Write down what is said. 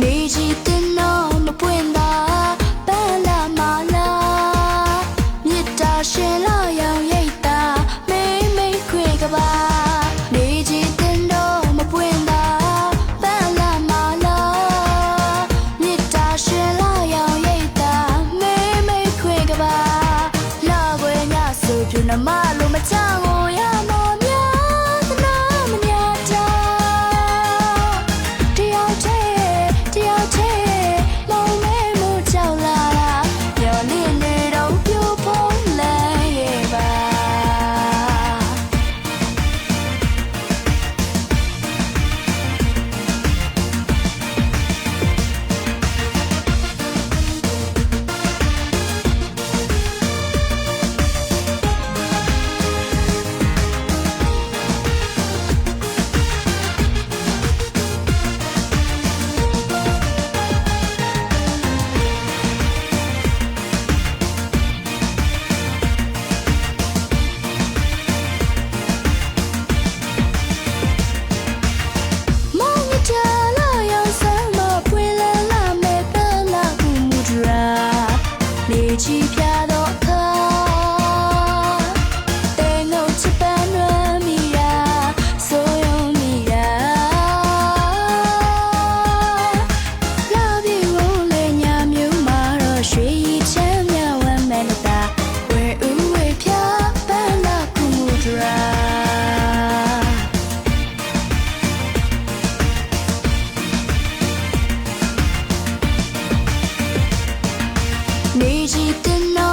နေကြည့်တဲ့လုံးမပွင့်တာပန်းလာမလာမြစ်တာရှင်လာရောင်ရိပ်တာမိမ့်မိတ်ခွေကပါနေကြည့်တဲ့လုံးမပွင့်တာပန်းလာမလာမြစ်တာရှင်လာရောင်ရိပ်တာမိမ့်မိတ်ခွေကပါလာခွေညဆိုပြနမလို့မချောင်း te didn't know